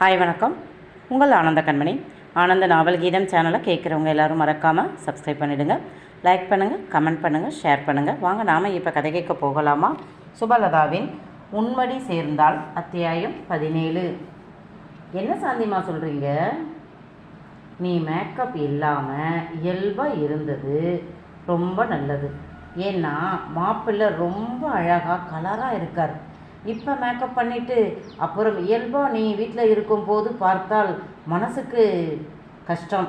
Hi வணக்கம். உங்கள் ஆனந்த கண்மணி. ஆனந்த நாவல் கீதம் சேனலை கேட்குறவங்க எல்லாரும் மறக்காமல் சப்ஸ்கிரைப் பண்ணிவிடுங்க லைக் பண்ணுங்கள் கமெண்ட் பண்ணுங்கள் ஷேர் பண்ணுங்கள் வாங்க நாம் இப்போ கதை கேட்க போகலாமா? சுபலதாவின் உண்மடி சேர்ந்தால் அத்தியாயம் பதினேழு. என்ன சாந்திமா சொல்கிறீங்க நீ மேக்கப் இல்லாமல் இயல்பாக இருந்தது. ரொம்ப நல்லது. ஏன்னா மாப்பிள்ளை ரொம்ப அழகாக கலராக இருக்கார். இப்போ மேக்கப் பண்ணிவிட்டு அப்புறம் இயல்பாக நீ வீட்டில் இருக்கும்போது பார்த்தால் மனசுக்கு கஷ்டம்.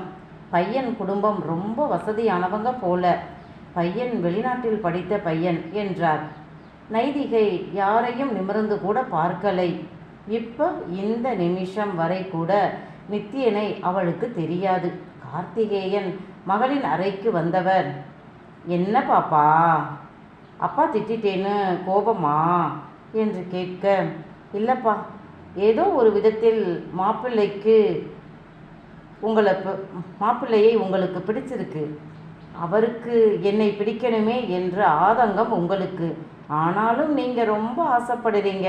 பையன் குடும்பம் ரொம்ப வசதியானவங்க போல. பையன் வெளிநாட்டில் படித்த பையன் என்றார். நைதிகை யாரையும் நிமிர்ந்து கூட பார்க்கலை. இப்போ இந்த நிமிஷம் வரை கூட நித்தியனை அவளுக்கு தெரியாது. கார்த்திகேயன் மகளின் அறைக்கு வந்தவர். என்ன பாப்பா? அப்பா திட்டிட்டேன்னு கோபமா? என்று கேட்க இல்லைப்பா ஏதோ ஒரு விதத்தில் மாப்பிள்ளைக்கு உங்களை மாப்பிள்ளையை உங்களுக்கு பிடிச்சிருக்கு. அவருக்கு என்னை பிடிக்கணுமே என்ற ஆதங்கம் உங்களுக்கு. ஆனாலும் நீங்கள் ரொம்ப ஆசைப்படுறீங்க.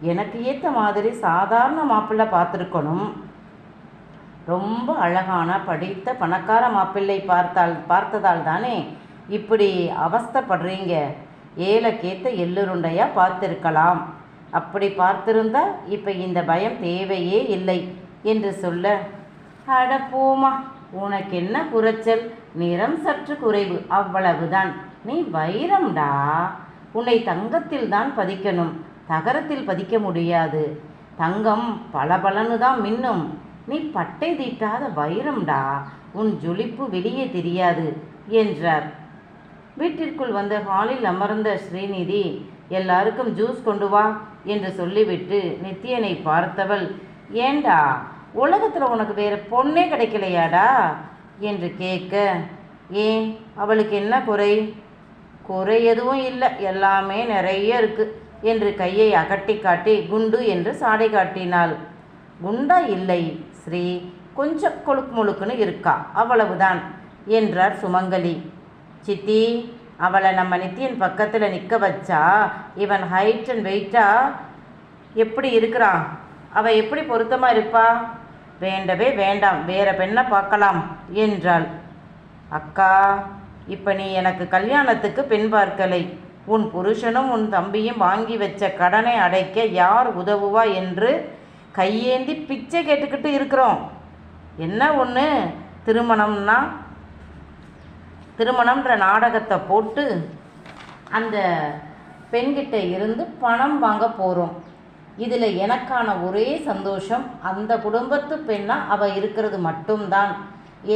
எனக்கு ஏற்ற மாதிரி சாதாரண மாப்பிள்ளை பார்த்துருக்கணும். ரொம்ப அழகான படித்த பணக்கார மாப்பிள்ளை பார்த்தால் பார்த்ததால் தானே இப்படி அவஸ்தைப்படுறீங்க. ஏலக்கேத்த எள்ளுருண்டையாக பார்த்திருக்கலாம். அப்படி பார்த்திருந்தா இப்போ இந்த பயம் தேவையே இல்லை என்று சொல்ல அட போமா உனக்கு என்ன குறைச்சல்? நிறம் சற்று குறைவு அவ்வளவுதான். நீ வைரம்டா. உன்னை தங்கத்தில் தான் பதிக்கணும். தகரத்தில் பதிக்க முடியாது. தங்கம் பளபளன்னு தான் மின்னும். நீ பட்டை தீட்டாத வைரம்டா. உன் ஜொலிப்பு வெளியே தெரியாது என்றார். வீட்டிற்குள் வந்த ஹாலில் அமர்ந்த ஸ்ரீநிதி எல்லாருக்கும் ஜூஸ் கொண்டு வா என்று சொல்லிவிட்டு நித்தியனை பார்த்தவள் ஏண்டா உலகத்தில் உனக்கு வேறு பொண்ணே கிடைக்கலையாடா? என்று கேட்க ஏன் அவளுக்கு என்ன குறை? குறை எதுவும் இல்லை எல்லாமே நிறைய இருக்குது என்று கையை அகட்டி காட்டி குண்டு என்று சாடை காட்டினாள். குண்டா இல்லை ஸ்ரீ கொஞ்சம் கொழுக்கு முழுக்குன்னு இருக்கா அவ்வளவுதான் என்றார் சுமங்கலி. சித்தி அவளை நம்ம நித்தியன் பக்கத்தில் நிற்க வச்சா இவன் ஹைட் அண்ட் வெயிட்டா எப்படி இருக்கிறான்? அவள் எப்படி பொருத்தமாக இருப்பா? வேண்டவே வேண்டாம் வேற பெண்ணை பார்க்கலாம் என்றாள். அக்கா இப்போ நீ எனக்கு கல்யாணத்துக்கு பெண் பார்க்கலை. உன் புருஷனும் உன் தம்பியும் வாங்கி வச்ச கடனை அடைக்க யார் உதவுவா என்று கையேந்தி பிச்சை கேட்டுக்கிட்டு இருக்கிறோம். என்ன ஒன்று திருமணம்னா திருமணம்ன்ற நாடகத்தை போட்டு அந்த பெண்கிட்ட இருந்து பணம் வாங்க போகிறோம் இதில் எனக்கான ஒரே சந்தோஷம் அந்த குடும்பத்து பெண்ணாக அவள் இருக்கிறது மட்டும்தான்.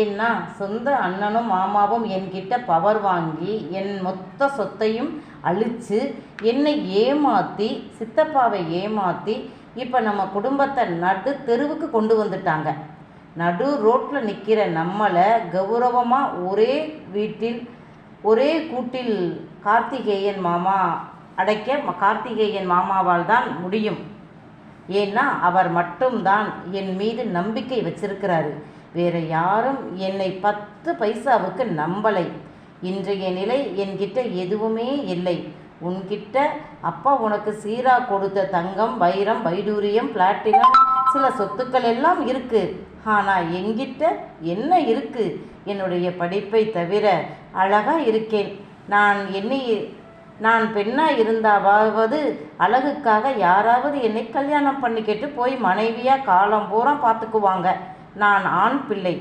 ஏன்னா சொந்த அண்ணனும் மாமாவும் என்கிட்ட பவர் வாங்கி என் மொத்த சொத்தையும் அழித்து என்னை ஏமாற்றி சித்தப்பாவை ஏமாற்றி இப்போ நம்ம குடும்பத்தை நடு தெருவுக்கு கொண்டு வந்துட்டாங்க. நடு ரோட்டில் நிற்கிற நம்மளை கௌரவமாக ஒரே வீட்டில் ஒரே கூட்டில் கார்த்திகேயன் மாமா அடைக்க கார்த்திகேயன் மாமாவால் தான் முடியும். ஏன்னா அவர் மட்டும்தான் என் மீது நம்பிக்கை வச்சிருக்கிறாரு. வேற யாரும் என்னை பத்து பைசாவுக்கு நம்பலை. இன்றைய நிலை என்கிட்ட எதுவுமே இல்லை. உன்கிட்ட அப்பா உனக்கு சீரா கொடுத்த தங்கம் வைரம் வைடூரியம் பிளாட்டினம் சில சொத்துக்கள் எல்லாம் இருக்கு. ஆனால் என்கிட்ட என்ன இருக்கு? என்னுடைய படிப்பை தவிர அழகாக இருக்கேன். நான் என்னை நான் பெண்ணாக இருந்தாவது அழகுக்காக யாராவது என்னை கல்யாணம் பண்ணிக்கிட்டு போய் மனைவியாக காலம் பூரா பார்த்துக்குவாங்க. நான் ஆண் பிள்ளை.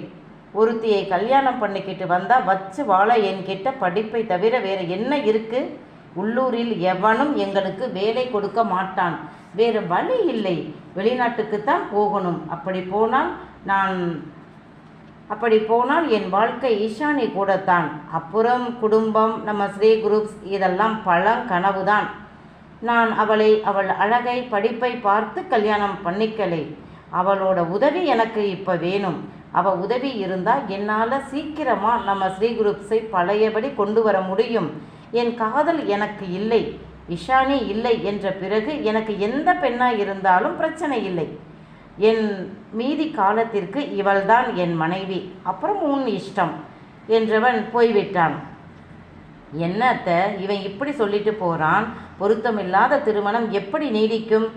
ஒருத்தியை கல்யாணம் பண்ணிக்கிட்டு வந்தால் வச்சு வாழ என்கிட்ட படிப்பை தவிர வேறு என்ன இருக்குது உள்ளூரில் எவனும் எங்களுக்கு வேலை கொடுக்க மாட்டான். வேறு வழி இல்லை. வெளிநாட்டுக்குத்தான் போகணும். அப்படி போனால் நான் அப்படி போனால் என் வாழ்க்கை ஈஷானி கூடத்தான். அப்புறம் குடும்பம் நம்ம ஸ்ரீ குரூப்ஸ் இதெல்லாம் பழங்கனவுதான் நான் அவளை அவள் அழகை படிப்பை பார்த்து கல்யாணம் பண்ணிக்கலை. அவளோட உதவி எனக்கு இப்போ வேணும். அவள் உதவி இருந்தால் என்னால் சீக்கிரமாக நம்ம ஸ்ரீ குரூப்ஸை பழையபடி கொண்டு வர முடியும். என் காதல் எனக்கு இல்லை இஷானி இல்லை என்ற பிறகு எனக்கு எந்த பெண்ணாக இருந்தாலும் பிரச்சனை இல்லை. என் மீதி காலத்திற்கு இவள்தான் என் மனைவி அப்புறம் உன் இஷ்டம் என்றவன் போய்விட்டான். என்னத்த இவன் இப்படி சொல்லிட்டு போறான்? பொருத்தமில்லாத திருமணம் எப்படி நீடிக்கும்?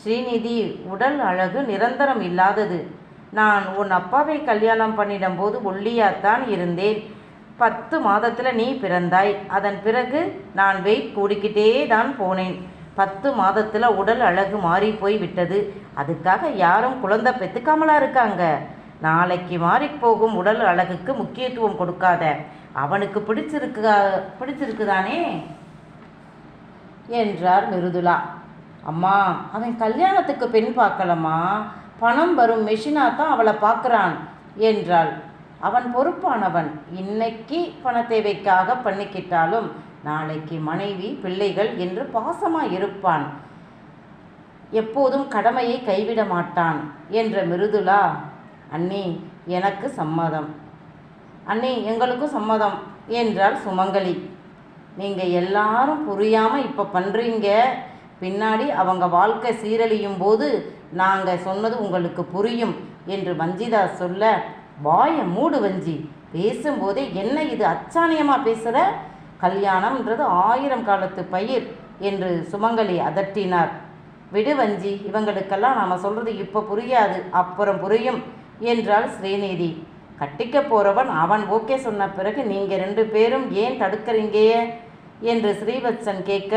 ஸ்ரீநிதி உடல் அழகு நிரந்தரம் இல்லாதது. நான் உன் அப்பாவை கல்யாணம் பண்ணிடும்போது ஒல்லியாத்தான் இருந்தேன். பத்து மாதத்தில் நீ பிறந்தாய். அதன் பிறகு நான் வெயிட் கூடிக்கிட்டே தான் போனேன். பத்து மாதத்தில் உடல் அழகு மாறி போய் விட்டது. அதுக்காக யாரும் குழந்தை பெற்றுக்காமலா இருக்காங்க. நாளைக்கு மாறி போகும் உடல் அழகுக்கு முக்கியத்துவம் கொடுக்காத. அவனுக்கு பிடிச்சிருக்கா பிடிச்சிருக்குதானே? என்றார் மிருதுலா அம்மா அவன் கல்யாணத்துக்கு பெண் பார்க்கலம்மா. பணம் வரும் மெஷினாக தான் அவளை பார்க்குறான் என்றாள். அவன் பொறுப்பானவன். இன்னைக்கு பண தேவைக்காக பண்ணிக்கிட்டாலும் நாளைக்கு மனைவி பிள்ளைகள் என்று பாசமாக இருப்பான். எப்போதும் கடமையை கைவிட மாட்டான் என்ற மிருதுலா. அண்ணி எனக்கு சம்மதம். அண்ணி எங்களுக்கும் சம்மதம் என்றாள் சுமங்கலி. நீங்கள் எல்லாரும் புரியாமல் இப்போ பண்ணுறீங்க பின்னாடி அவங்க வாழ்க்கை சீரழியும் போது நாங்கள் சொன்னது உங்களுக்கு புரியும் என்று வஞ்சிதா சொல்ல வாயை மூடு வஞ்சி. பேசும்போதே என்ன இது அச்சாணியமாக பேசுகிற கல்யாணம்ன்றது ஆயிரம் காலத்து பயிர் என்று சுமங்கலி அதட்டினார். விடு வஞ்சி இவங்களுக்கெல்லாம் நாம் சொல்கிறது இப்போ புரியாது அப்புறம் புரியும் என்றாள் ஸ்ரீநிதி. கட்டிக்க போகிறவன் அவன் ஓகே சொன்ன பிறகு நீங்கள் ரெண்டு பேரும் ஏன் தடுக்கிறீங்க என்று ஸ்ரீவத்சன் கேட்க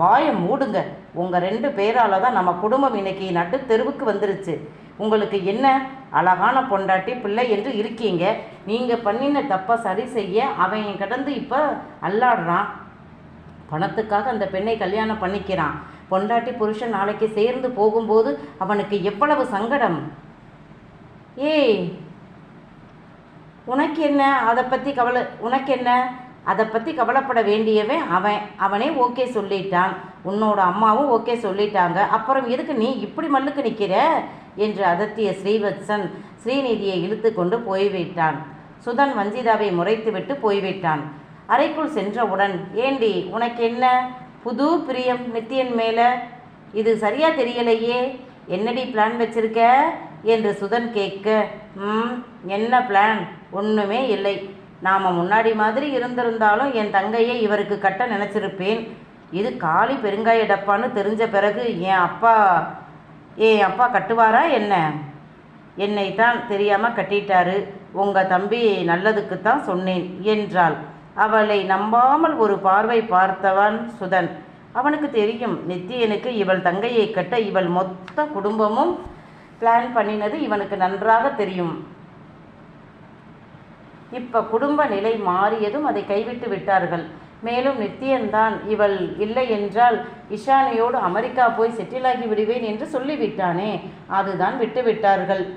வாயை மூடுங்க. உங்கள் ரெண்டு பேரால் தான் நம்ம குடும்பம் இன்னைக்கு நட்டு தெருவுக்கு வந்துருச்சு. உங்களுக்கு என்ன அழகான பொண்டாட்டி பிள்ளை என்று இருக்கீங்க. நீங்கள் பண்ணின தப்பை சரி செய்ய அவன் கடந்து இப்போ அல்லாடுறான். பணத்துக்காக அந்த பெண்ணை கல்யாணம் பண்ணிக்கிறான். பொண்டாட்டி புருஷன் நாளைக்கு சேர்ந்து போகும்போது அவனுக்கு எவ்வளவு சங்கடம்? ஏய் உனக்கு என்ன? அதை பற்றி கவலை உனக்கு என்ன? அதை பற்றி கவலைப்பட வேண்டியவன் அவன். அவனே ஓகே சொல்லிட்டான். உன்னோட அம்மாவும் ஓகே சொல்லிட்டாங்க. அப்புறம் எதுக்கு நீ இப்படி மல்லுக்கு நிற்கிற என்று அதத்திய ஸ்ரீவத்சன் ஸ்ரீநிதியை இழுத்து கொண்டு போய்விட்டான். சுதன் வஞ்சிதாவை முறைத்துவிட்டு போய்விட்டான். அறைக்குள் சென்றவுடன் ஏண்டி உனக்கு என்ன புது பிரியம் நித்தியன் மேலே? இது சரியா தெரியலையே. என்னடி பிளான் வச்சிருக்க? என்று சுதன் கேட்க ம் என்ன பிளான்? ஒன்றுமே இல்லை. நாம் முன்னாடி மாதிரி இருந்திருந்தாலும் என் தங்கையை இவருக்கு கட்ட நினச்சிருப்பேன். இது காளி பெருங்காய டப்பான்னு தெரிஞ்ச பிறகு என் அப்பா என் அப்பா கட்டுவாரா என்ன? என்னை தான் தெரியாமல் கட்டிட்டாரு. உங்கள் தம்பி நல்லதுக்கு தான் சொன்னேன் என்றாள். அவளை நம்பாமல் ஒரு பார்வை பார்த்தவன் சுதன். அவனுக்கு தெரியும் நித்தியனுக்கு இவள் தங்கையை கட்ட இவள் மொத்த குடும்பமும் பிளான் பண்ணினது இவனுக்கு நன்றாக தெரியும். இப்ப குடும்ப நிலை மாறியதும் அதை கைவிட்டு விட்டார்கள். மேலும் நித்தியன்தான் இவள் இல்லை என்றால் இஷானியோடு அமெரிக்கா போய் செட்டிலாகி விடுவேன் என்று சொல்லிவிட்டானே. அதுதான் விட்டுவிட்டார்கள்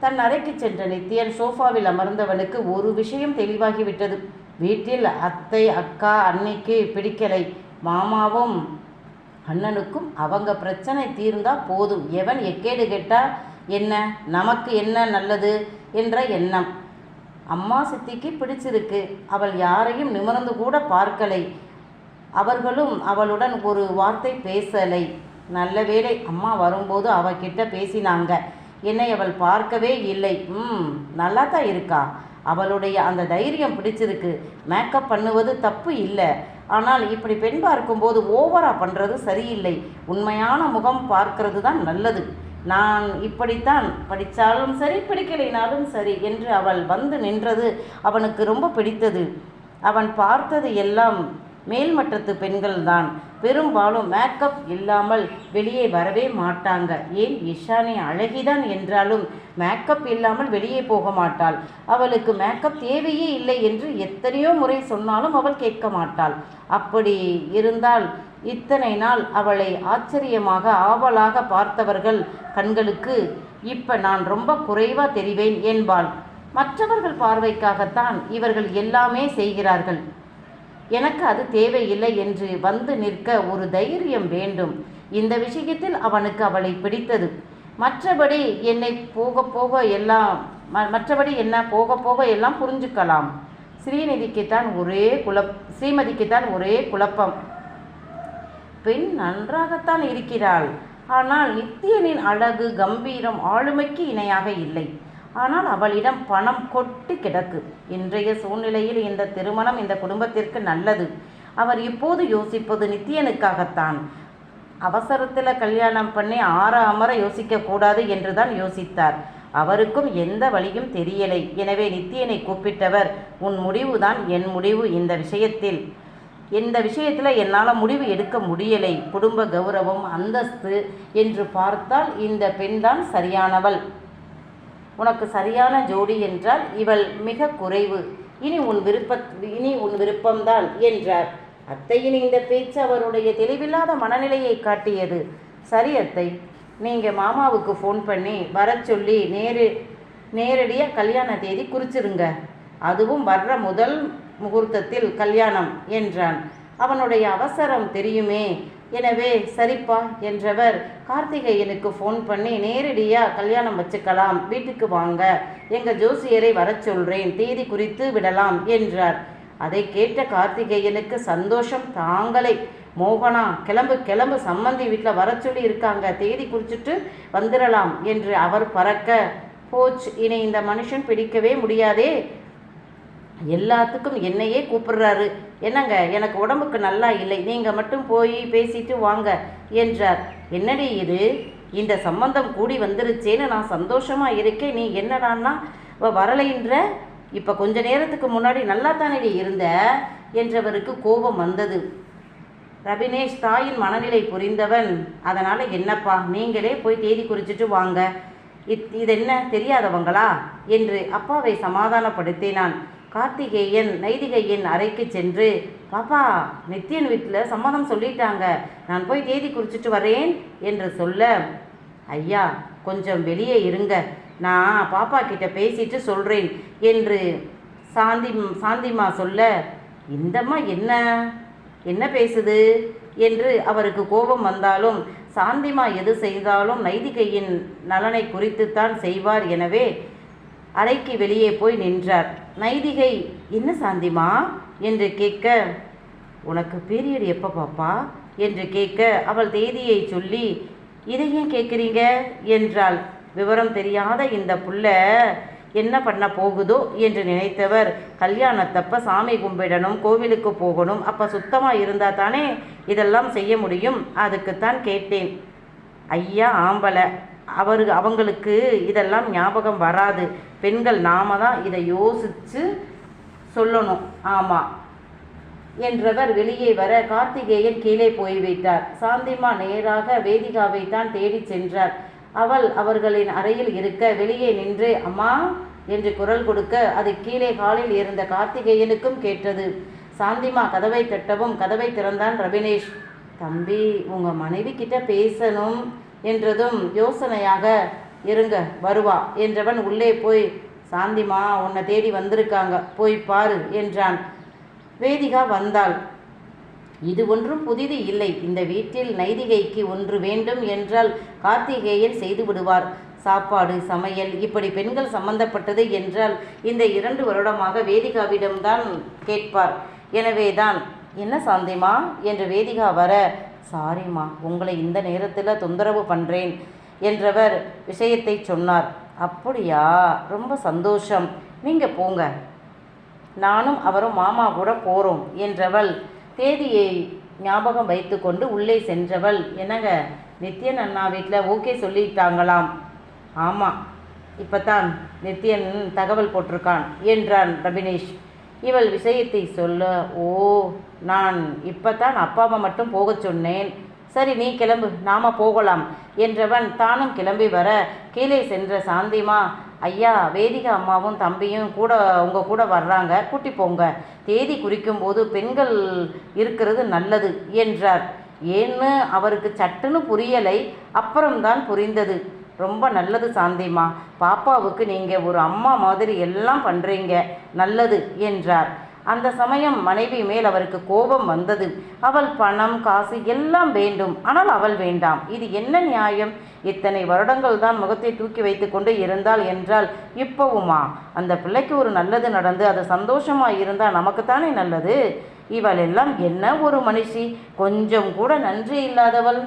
தன் அறைக்கு சென்ற நித்தியன் சோஃபாவில் அமர்ந்தவனுக்கு ஒரு விஷயம் தெளிவாகிவிட்டது வீட்டில் அத்தை அக்கா அன்னைக்கு பிடிக்கலை. மாமாவும் அண்ணனுக்கும் அவங்க பிரச்சனை தீர்ந்தா போதும். எவன் எக்கேடு கேட்டா என்ன? நமக்கு என்ன நல்லது? என்ற எண்ணம். அம்மா சித்திக்கு பிடிச்சிருக்கு. அவள் யாரையும் நிமிர்ந்து கூட பார்க்கலை. அவர்களும் அவளுடன் ஒரு வார்த்தை பேசலை. நல்ல வேளை அம்மா வரும்போது அவகிட்ட பேசினாங்க. என்னை அவள் பார்க்கவே இல்லை. ம் நல்லா தான் இருக்கா. அவளுடைய அந்த தைரியம் பிடிச்சிருக்கு. மேக்கப் பண்ணுவது தப்பு இல்லை. ஆனால் இப்படி பெண் பார்க்கும்போது ஓவரா பண்ணுறது சரியில்லை. உண்மையான முகம் பார்க்கறது தான் நல்லது. நான் இப்படித்தான் படித்தாலும் சரி பிடிக்கலைனாலும் சரி என்று அவள் வந்து நின்றது. அவனுக்கு ரொம்ப பிடித்தது. அவன் பார்த்தது எல்லாம் மேல்மட்டத்து பெண்கள்தான். பெரும்பாலும் மேக்கப் இல்லாமல் வெளியே வரவே மாட்டாங்க. ஏன் இஷானி அழகிதான் என்றாலும் மேக்கப் இல்லாமல் வெளியே போக மாட்டாள். அவளுக்கு மேக்கப் தேவையே இல்லை என்று எத்தனையோ முறை சொன்னாலும் அவள் கேட்க மாட்டாள். அப்படி இருந்தால் இத்தனை நாள் அவளை ஆச்சரியமாக ஆவலாக பார்த்தவர்கள் கண்களுக்கு இப்ப நான் ரொம்ப குறைவா தெரிவேன் என்பாள். மற்றவர்கள் பார்வைக்காகத்தான் இவர்கள் எல்லாமே செய்கிறார்கள். எனக்கு அது தேவையில்லை என்று வந்து நிற்க ஒரு தைரியம் வேண்டும். இந்த விஷயத்தில் அவனுக்கு அவளை பிடித்தது. மற்றபடி என்னை போக போக எல்லாம் ம- மற்றபடி என்ன போக போக எல்லாம் புரிஞ்சுக்கலாம். ஸ்ரீநிதிக்குத்தான் ஒரே குழப் ஸ்ரீமதிக்குத்தான் ஒரே குழப்பம். பெண் நன்றாகத்தான் இருக்கிறாள். ஆனால் நித்தியனின் அழகு கம்பீரம் ஆளுமைக்கு இணையாக இல்லை. ஆனால் அவளிடம் பணம் கொட்டி கிடக்கு. இன்றைய சூழ்நிலையில் இந்த திருமணம் இந்த குடும்பத்திற்கு நல்லது. அவர் இப்போது யோசிப்பது நித்தியனுக்காகத்தான். அவசரத்தில் கல்யாணம் பண்ணி ஆற அமர யோசிக்கக்கூடாது என்று தான் யோசித்தார். அவருக்கும் எந்த வழியும் தெரியலை. எனவே நித்தியனை கூப்பிட்டவர் உன் முடிவுதான் என் முடிவு இந்த விஷயத்தில். இந்த விஷயத்தில் என்னால் முடிவு எடுக்க முடியலை. குடும்ப கௌரவம் அந்தஸ்து என்று பார்த்தால் இந்த பெண்தான் சரியானவள். உனக்கு சரியான ஜோடி என்றால் இவள் மிக குறைவு. இனி உன் விருப்ப இனி உன் விருப்பம்தான் என்றார். அத்தையின் இந்த பேச்சு அவருடைய தெளிவில்லாத மனநிலையை காட்டியது. சரி அத்தை நீங்கள் மாமாவுக்கு ஃபோன் பண்ணி வரச் சொல்லி நேரு நேரடியாக கல்யாண தேதி குறிச்சிருங்க. அதுவும் வர்ற முதல் முகூர்த்தத்தில் கல்யாணம் என்றான். அவனுடைய அவசரம் தெரியுமே. எனவே சரிப்பா என்றவர் கார்த்திகேயனுக்கு ஃபோன் பண்ணி நேரடியாக கல்யாணம் வச்சுக்கலாம் வீட்டுக்கு வாங்க. எங்கள் ஜோசியரை வரச் சொல்கிறேன் தேதி குறித்து விடலாம் என்றார். அதை கேட்ட கார்த்திகேயனுக்கு சந்தோஷம் தாங்களே. மோகனா கிளம்பு கிளம்பு சம்மந்தி வீட்டில் வர சொல்லி இருக்காங்க. தேதி குறிச்சிட்டு வந்துடலாம் என்று அவர் பறக்க போச் இனி இந்த மனுஷன் பிடிக்கவே முடியாதே. எல்லாத்துக்கும் என்னையே கூப்பிடுறாரு. என்னங்க எனக்கு உடம்புக்கு நல்லா இல்லை. நீங்கள் மட்டும் போய் பேசிட்டு வாங்க என்றார். என்னடி இது? இந்த சம்பந்தம் கூடி வந்துருச்சேன்னு நான் சந்தோஷமாக இருக்கேன். நீ என்னடான்னா வரலைன்ற? இப்போ கொஞ்ச நேரத்துக்கு முன்னாடி நல்லா தானடி இருந்த? என்றவருக்கு கோபம் வந்தது. ரபினேஷ் தாயின் மனநிலை புரிந்தவன். அதனால் என்னப்பா நீங்களே போய் தேதி குறிச்சிட்டு வாங்க. இத் இது என்ன தெரியாதவங்களா? என்று அப்பாவை சமாதானப்படுத்தினான். கார்த்திகேயன் நைதிகையின் அறைக்கு சென்று பாப்பா நித்யன் வீட்டில் சம்மதம் சொல்லிட்டாங்க. நான் போய் தேதி குறிச்சிட்டு வரேன் என்று சொல்ல ஐயா கொஞ்சம் வெளியே இருங்க. நான் பாப்பா கிட்ட பேசிட்டு சொல்கிறேன் என்று சாந்தி சாந்திமா சொல்ல இந்தம்மா என்ன? என்ன பேசுது? என்று அவருக்கு கோபம் வந்தாலும் சாந்திமா எது செய்தாலும் நைதிகையின் நலனை குறித்துத்தான் செய்வார். எனவே அறைக்கு வெளியே போய் நின்றார். நைதிகை என்ன சாந்திமா? என்று கேட்க உனக்கு பீரியட் எப்போ பாப்பா? என்று கேட்க அவள் தேதியை சொல்லி இதை ஏன் கேட்குறீங்க? என்றாள். விவரம் தெரியாத இந்த புள்ள என்ன பண்ண போகுதோ? என்று நினைத்தவர். கல்யாணத்தப்ப சாமி கும்பிடணும் கோவிலுக்கு போகணும். அப்போ சுத்தமாக இருந்தால் தானே இதெல்லாம் செய்ய முடியும்? அதுக்குத்தான் கேட்டேன். ஐயா ஆம்பளை. அவரு அவங்களுக்கு இதெல்லாம் ஞாபகம் வராது. பெண்கள் நாம தான் இதை யோசித்து சொல்லணும். ஆமாம் என்றவர் வெளியே வர கார்த்திகேயன் கீழே போய்விட்டார். சாந்திமா நேராக வேதிகாவை தான் தேடிச் சென்றார். அவள் அவர்களின் அறையில் இருக்க வெளியே நின்று அம்மா என்று குரல் கொடுக்க அது கீழே காலில் இருந்த கார்த்திகேயனுக்கும் கேட்டது. சாந்திமா கதவை தட்டவும் கதவை திறந்தான் ரபினேஷ் தம்பி உங்கள் மனைவி கிட்ட பேசணும். என்றதும் யோசனையாக இருங்க வருவா. என்றவன் உள்ளே போய் சாந்திமா உன்னை தேடி வந்திருக்காங்க போய் பாரு என்றான். வேதிகா வந்தாள். இது ஒன்றும் புதிது இல்லை. இந்த வீட்டில் நைதிகைக்கு ஒன்று வேண்டும் என்றால் கார்த்திகேயன் செய்து விடுவார். சாப்பாடு சமையல் இப்படி பெண்கள் சம்பந்தப்பட்டது என்றால் இந்த இரண்டு வருடமாக வேதிகாவிடம்தான் கேட்பார். எனவேதான் என்ன சாந்திமா என்று வேதிகா வர சாரிம்மா உங்களை இந்த நேரத்தில் தொந்தரவு பண்ணுறேன் என்றவர் விஷயத்தை சொன்னார். அப்படியா? ரொம்ப சந்தோஷம். நீங்கள் போங்க. நானும் அவரும் மாமா கூட போகிறோம் என்றவள் தேதியை ஞாபகம் வைத்துக்கொண்டு உள்ளே சென்றவள் என்னங்க நித்யன் அண்ணா வீட்டில் ஓகே சொல்லிட்டாங்களாம்? ஆமாம் இப்போ தான் நித்யன் தகவல் போட்டிருக்கான் என்றான் ரபினேஷ். இவள் விஷயத்தை சொல்ல ஓ நான் இப்போ தான் அப்பா அம்மா மட்டும் போகச் சொன்னேன். சரி நீ கிளம்பு நாம போகலாம் என்றவன் தானும் கிளம்பி வர கீழே சென்ற சாந்திமா ஐயா வேதிகா அம்மாவும் தம்பியும் கூட உங்கள் கூட வர்றாங்க கூட்டி போங்க. தேதி குறிக்கும் போது பெண்கள் இருக்கிறது நல்லது என்றார். ஏன்னு அவருக்கு சட்டுன்னு புரியலை அப்புறம்தான் புரிந்தது. ரொம்ப நல்லது சாந்திமா பாப்பாவுக்கு நீங்கள் ஒரு அம்மா மாதிரி எல்லாம் பண்ணுறீங்க நல்லது என்றார். அந்த சமயம் மனைவி மேல் அவருக்கு கோபம் வந்தது. அவள் பணம் காசு எல்லாம் வேண்டும். ஆனால் அவள் வேண்டாம். இது என்ன நியாயம்? இத்தனை வருடங்கள் தான் முகத்தை தூக்கி வைத்து கொண்டு இருந்தாள் என்றால் இப்போவுமா? அந்த பிள்ளைக்கு ஒரு நல்லது நடந்து அது சந்தோஷமாக இருந்தால் நமக்குத்தானே நல்லது? இவள் எல்லாம் என்ன ஒரு மனுஷி? கொஞ்சம் கூட நன்றி இல்லாதவள்.